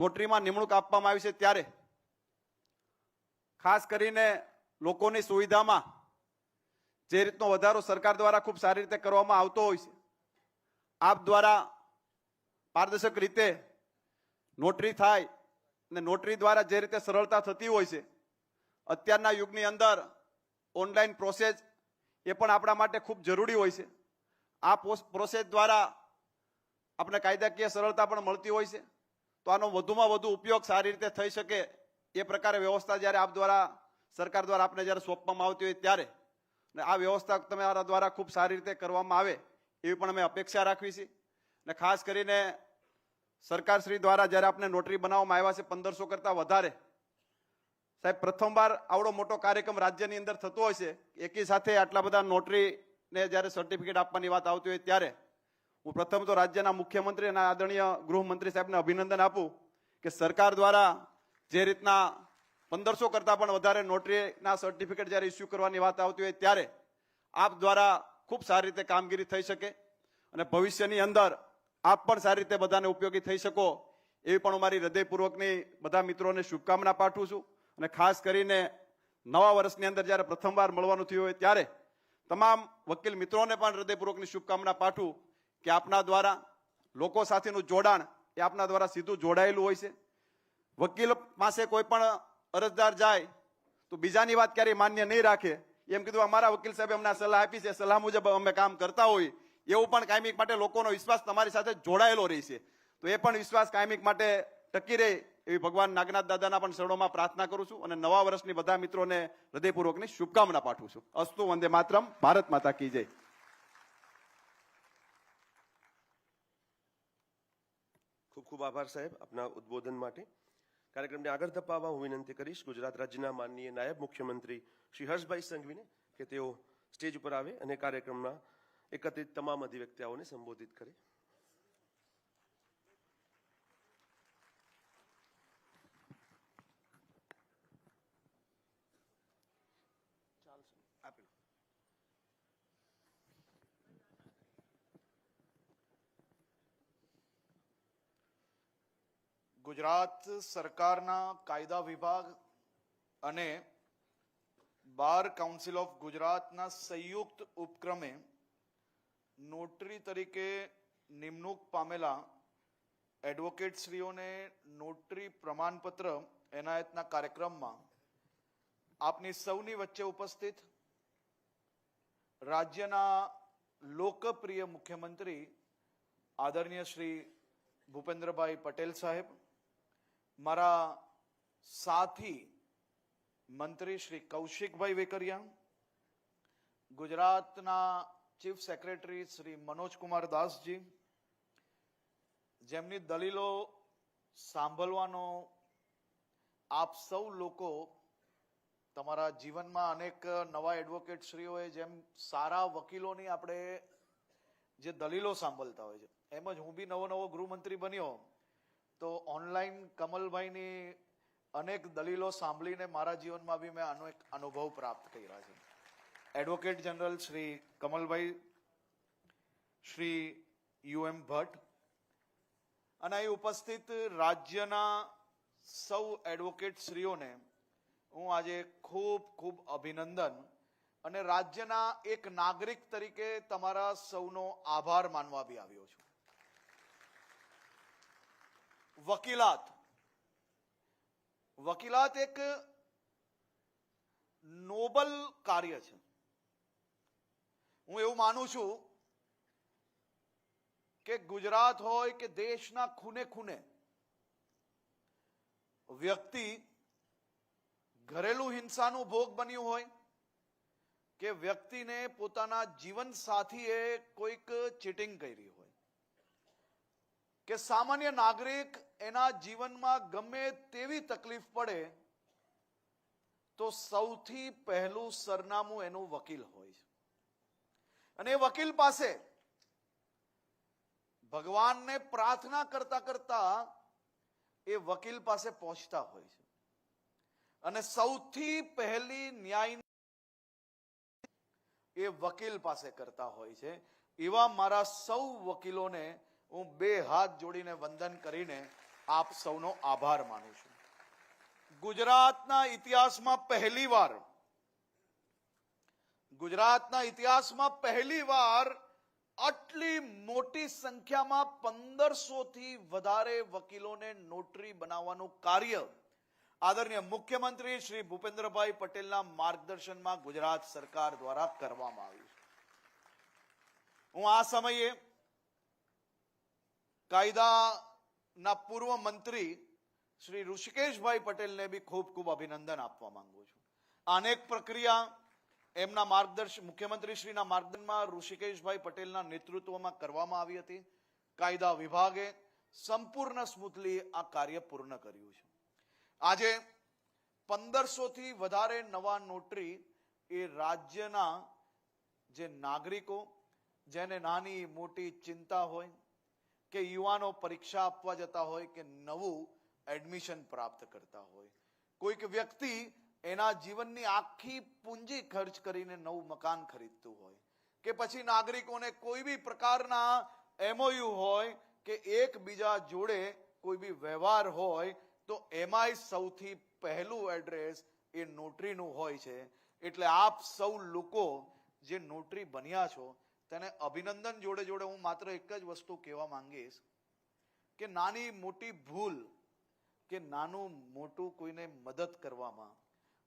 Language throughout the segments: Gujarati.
નોટરીમાં નિમણૂક આપવામાં આવી છે ત્યારે ખાસ કરીને લોકોની સુવિધામાં જે રીતનો વધારો સરકાર દ્વારા ખૂબ સારી રીતે કરવામાં આવતો હોય છે, આપ દ્વારા પારદર્શક રીતે નોટરી થાય અને નોટરી દ્વારા જે રીતે સરળતા થતી હોય છે, અત્યારના યુગની અંદર ઓનલાઈન પ્રોસેસ એ પણ આપણા માટે ખૂબ જરૂરી હોય છે. આ પ્રોસેસ દ્વારા આપણે કાયદાકીય સરળતા પણ મળતી હોય છે. તો આનો વધુમાં વધુ ઉપયોગ સારી રીતે થઈ શકે એ પ્રકારે વ્યવસ્થા જ્યારે આપ દ્વારા, સરકાર દ્વારા આપને જ્યારે સોંપવામાં આવતી હોય ત્યારે. અને આ વ્યવસ્થા તમારા દ્વારા ખૂબ સારી રીતે કરવામાં આવે એવી પણ અમે અપેક્ષા રાખવી છે. અને ખાસ કરીને સરકારશ્રી દ્વારા જ્યારે આપણે નોટરી બનાવવામાં આવ્યા છે પંદરસો કરતાં વધારે, સાહેબ પ્રથમવાર આવડો મોટો કાર્યક્રમ રાજ્યની અંદર થતો હોય છે. એકી સાથે આટલા બધા નોટરીને જ્યારે સર્ટિફિકેટ આપવાની વાત આવતી હોય ત્યારે હું પ્રથમ તો રાજ્યના મુખ્યમંત્રી અને આદરણીય ગૃહમંત્રી સાહેબને અભિનંદન આપું કે સરકાર દ્વારા જે રીતના પંદરસો કરતાં પણ વધારે નોટરીના સર્ટિફિકેટ જ્યારે ઇસ્યુ કરવાની વાત આવતી હોય ત્યારે આપ દ્વારા ખૂબ સારી રીતે કામગીરી થઈ શકે અને ભવિષ્યની અંદર આપ પણ સારી રીતે બધાને ઉપયોગી થઈ શકો એવી પણ હું મારી હૃદયપૂર્વકની બધા મિત્રોને શુભકામના પાઠવું છું. અને ખાસ કરીને નવા વર્ષની અંદર જ્યારે પ્રથમવાર મળવાનું થયું હોય ત્યારે તમામ વકીલ મિત્રોને પણ હૃદયપૂર્વકની શુભકામના પાઠવું કે આપના દ્વારા લોકો સાથેનું જોડાણ એ આપના દ્વારા સીધું જોડાયેલું હોય છે. વકીલ પાસે કોઈ પણ અરજદાર જાય તો બીજાની વાત ક્યારેય માન્ય નહીં રાખે. એમ કીધું, અમારા વકીલ સાહેબે અમને સલાહ આપી છે. સલાહ મુજબ અમે કામ કરતા હોઈએ એવું પણ કાયમિક માટે લોકોનો વિશ્વાસ તમારી સાથે જોડાયેલો રહેશે તો એ પણ વિશ્વાસ કાયમિક માટે ટકી રહે એવી ભગવાન નાગનાથ દાદાના પણ શરણોમાં પ્રાર્થના કરું છું અને નવા વર્ષની બધા મિત્રોને હૃદયપૂર્વકની શુભકામના પાઠવું છું. અસ્તુ વંદે માતરમ. ભારત માતા કી જય. ખૂબ આભાર સાહેબ આપના ઉદ્બોધન માટે. કાર્યક્રમને આગળ ધપાવવા હું વિનંતી કરીશ ગુજરાત રાજ્યના માનનીય નાયબ મુખ્યમંત્રી શ્રી હર્ષભાઈ સંઘવીને કે તેઓ સ્ટેજ ઉપર આવે અને કાર્યક્રમના એકત્રિત તમામ અધિવ્યક્તાઓને સંબોધિત કરે. ગુજરાત સરકારના કાયદા વિભાગ અને બાર કાઉન્સિલ ઓફ ગુજરાતના સંયુક્ત ઉપક્રમે નોટરી તરીકે નિમણૂક પામેલા એડવોકેટશ્રીઓને નોટરી પ્રમાણપત્ર એનાયતના કાર્યક્રમમાં આપની સૌની વચ્ચે ઉપસ્થિત રાજ્યના લોકપ્રિય મુખ્યમંત્રી આદરણીય શ્રી ભૂપેન્દ્રભાઈ પટેલ સાહેબ મારા સાથી મંત્રી શ્રી કૌશિકભાઈ વેકરિયા, ગુજરાતના ચીફ સેક્રેટરી શ્રી મનોજકુમાર દાસજી, જેમની દલીલો સાંભળવાનો આપ સૌ લોકો તમારા જીવનમાં અનેક નવા એડવોકેટ શ્રીઓએ જેમ સારા વકીલોની આપણે જે દલીલો સાંભળતા હોય છે, એમ જ હું બી નવો નવો ગૃહમંત્રી બન્યો તો ઓનલાઈન કમલભાઈની અનેક દલીલો સાંભળીને મારા જીવનમાં બી મેં આનો એક અનુભવ પ્રાપ્ત કર્યા છે. Advocate general Shri Kamalbhai, Shri U M Bhatt અને અહીં ઉપસ્થિત રાજ્યના સૌ એડવોકેટ શ્રીઓને હું આજે ખૂબ ખૂબ અભિનંદન અને રાજ્યના એક નાગરિક તરીકે તમારા સૌનો આભાર માનવા બી આવ્યો છું. વકીલાત. વકીલાત એક નોબલ કાર્ય છે. હું એવું માનું છું કે ગુજરાત હોય કે દેશના ખૂને ખૂને વ્યક્તિ ઘરેલું હિંસાનું ભોગ બન્યું હોય કે વ્યક્તિને પોતાના જીવન સાથીએ કોઈક ચીટિંગ કરી હોય કે સામાન્ય નાગરિક એના જીવનમાં ગમે તેવી તકલીફ પડે, તો સૌથી પહેલું સરનામું એનું વકીલ હોય અને એ વકીલ પાસે ભગવાનને પ્રાર્થના કરતા કરતા એ વકીલ પાસે પહોંચતા હોય છે. અને સૌથી પહેલી ન્યાય એ વકીલ પાસે કરતા હોય છે. એવા મારા સૌ વકીલોને હું બે હાથ જોડીને વંદન કરીને આપ સૌનો આભાર માનું છું. ગુજરાતના ઇતિહાસમાં પહેલીવાર ગુજરાતના ઇતિહાસમાં પહેલીવાર આટલી મોટી સંખ્યામાં પંદરસો થી વધારે વકીલોને નોટરી બનાવવાનું કાર્ય આદરણીય મુખ્યમંત્રી શ્રી ભૂપેન્દ્રભાઈ પટેલના માર્ગદર્શનમાં ગુજરાત સરકાર દ્વારા કરવામાં આવ્યું છે. હું આ સમયે કાયદાના પૂર્વ મંત્રી શ્રી ઋષિકેશભાઈ પટેલને બી ખૂબ ખૂબ અભિનંદન આપવા માંગુ છું. અનેક પ્રક્રિયા એમના માર્ગદર્શન મુખ્યમંત્રી શ્રીના માર્ગદર્શનમાં ઋષિકેશભાઈ પટેલના નેતૃત્વમાં કરવામાં આવી હતી. કાયદા વિભાગે સંપૂર્ણ સ્મૂથલી આ કાર્ય પૂર્ણ કર્યું છે. આજે પંદરસોથી વધારે નવા નોટરી એ રાજ્યના જે નાગરિકો, જેને નાની મોટી ચિંતા હોય કે યુવાનો પરીક્ષા આપવા જતા હોય કે નવું એડમિશન પ્રાપ્ત કરતા હોય. કોઈક વ્યક્તિ એના જીવનની આખી પૂંજી ખર્ચ કરીને નવું મકાન ખરીદતું હોય કે પછી નાગરિકોને કોઈ બી પ્રકારના એમઓયુ હોય કે એકબીજા જોડે કોઈ બી વ્યવહાર હોય તો એમાંય સૌથી પહેલું એડ્રેસ એ નોટરીનું હોય છે. એટલે આપ સૌ લોકો જે નોટરી બન્યા છો તેને અભિનંદન જોડે જોડે હું માત્ર એક જ વસ્તુ કહેવા માંગીશ કે નાની મોટી ભૂલ કે નાનું મોટું કોઈને મદદ કરવામાં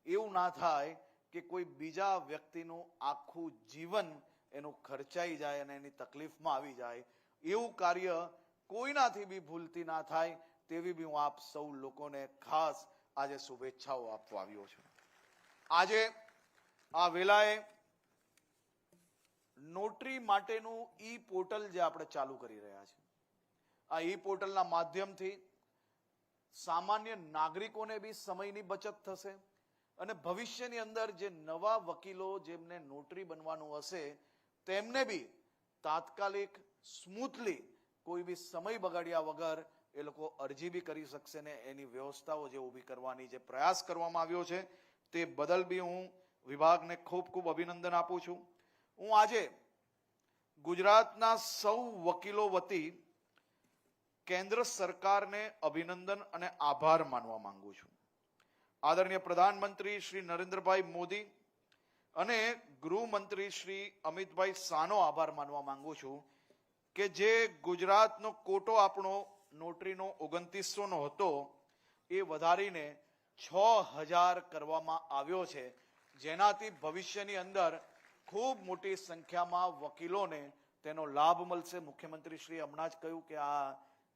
એવું ના થાય કે કોઈ બીજા વ્યક્તિનું આખું જીવન એનું ખર્ચાઈ જાય અને એની તકલીફમાં આવી જાય. એવું કાર્ય કોઈનાથી બી ભૂલતી ના થાય તેવી બી હું આપ સૌ લોકોને ખાસ આજે શુભેચ્છાઓ આપવા આવ્યો છું. આજે આ વેલાએ નોટરી માટેનું ઈ પોર્ટલ જે આપણે ચાલુ કરી રહ્યા છીએ. આ ઈ પોર્ટલના માધ્યમથી સામાન્ય નાગરિકોને બી સમયની બચત થશે અને ભવિષ્યની અંદર જે નવા વકીલો જેમને નોટરી બનવાનું હશે, તેમને બી તાત્કાલિક, સ્મૂથલી કોઈ બી સમય બગાડ્યા વગર એ લોકો અરજી બી કરી શકશે ને એની વ્યવસ્થાઓ જે ઊભી કરવાની જે પ્રયાસ કરવામાં આવ્યો છે, તે બદલ બી હું વિભાગને ખૂબ ખૂબ અભિનંદન આપું છું. હું આજે ગુજરાતના સૌ વકીલો વતી કેન્દ્ર સરકારને અભિનંદન અને આભાર માનવા માંગુ છું. આદરણીય પ્રધાનમંત્રી શ્રી નરેન્દ્રભાઈ મોદી અને ગૃહમંત્રી શ્રી અમિતભાઈ શાહનો આભાર માનવા માંગુ છું કે જે ગુજરાતનો કોટો આપણો નોટરીનો ઓગણત્રીસોનો હતો એ વધારીને છ હજાર કરવામાં આવ્યો છે. જેનાથી ભવિષ્યની અંદર ખૂબ મોટી સંખ્યામાં વકીલોને તેનો લાભ મળશે. મુખ્યમંત્રી શ્રી હમણાં જ કહ્યું કે આ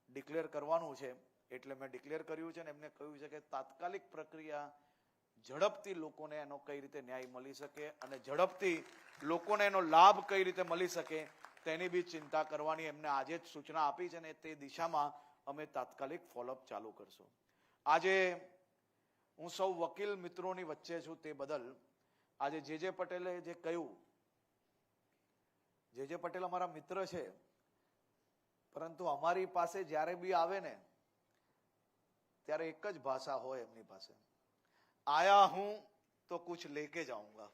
ડિક્લેર કરવાનું છે. એટલે મેં ડિક્લેર કર્યું છે ને એમને કહ્યું છે કે તાત્કાલિક પ્રક્રિયા ઝડપથી લોકોને એનો કઈ રીતે ન્યાય મળી શકે અને ઝડપથી લોકોને એનો લાભ કઈ રીતે મળી શકે તેની બી ચિંતા કરવાની એમને આજે જ સૂચના આપી છે ને તે દિશામાં અમે તાત્કાલિક ફોલોઅપ ચાલુ કરશું. આજે હું સૌ વકીલ મિત્રોની વચ્ચે છું તે બદલ. આજે જે જે પટેલે જે કહ્યું જે જે પટેલ અમારા મિત્ર છે, પરંતુ અમારી પાસે જ્યારે બી આવે ને, ત્યારે એક જ ભાષા હોય એમની પાસે. આયા હું તો કુછ લેકે જાઉંગા.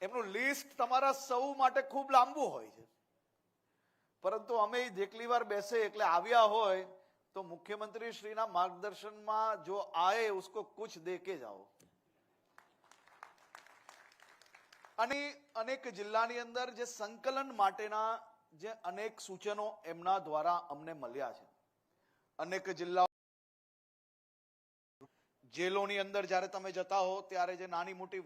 એમનું લિસ્ટ તમારા સૌ માટે ખૂબ લાંબુ હોય છે. પરંતુ અમે જેટલી વાર બેસે એટલે આવ્યા હોય, તો મુખ્યમંત્રી શ્રીના માર્ગદર્શનમાં જો આયે, ઉસકો કુછ દેકે જાઓ. અને અનેક જિલ્લાની અંદર જે સંકલન માટેના જે અનેક સૂચનો એમના દ્વારા અમને મળ્યા છે. અનેક જિલ્લાઓ જેલોની અંદર જ્યારે તમે જતા હો ત્યારે જે નાની મોટી